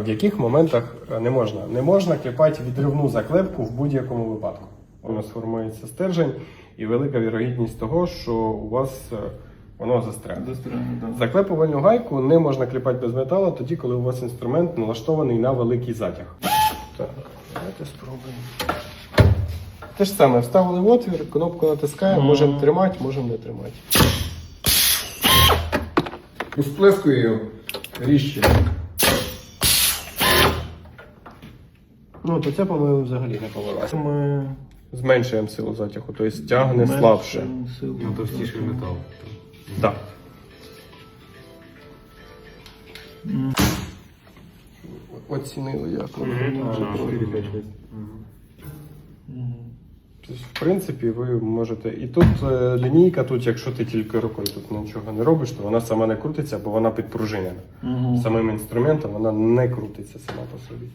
в яких моментах е, не можна? Не можна кліпати відривну заклепку в будь-якому випадку. У нас формується стержень і велика вірогідність того, що у вас е, воно застрягне. Заклепувальну гайку не можна кліпати без металу тоді, коли у вас інструмент налаштований на великий затяг. Так, давайте спробуємо. Те ж саме, вставили в отвір, кнопку натискаємо, можемо тримати, можемо не тримати. Розплескую його ріжче. Ну, то це, по-моєму, взагалі не повелося. Ми Зменшуємо силу затягу, тобто тягне менше слабше. Ну, товстіший метал. Так. Оцінили як. А, 4, 5, 6. Мгм. Тобто, в принципі, ви можете. І тут е, лінійка, тут, якщо ти тільки рукою тут нічого не робиш, то вона сама не крутиться, бо вона підпружинена. Мгм. Самим інструментом вона не крутиться сама по собі.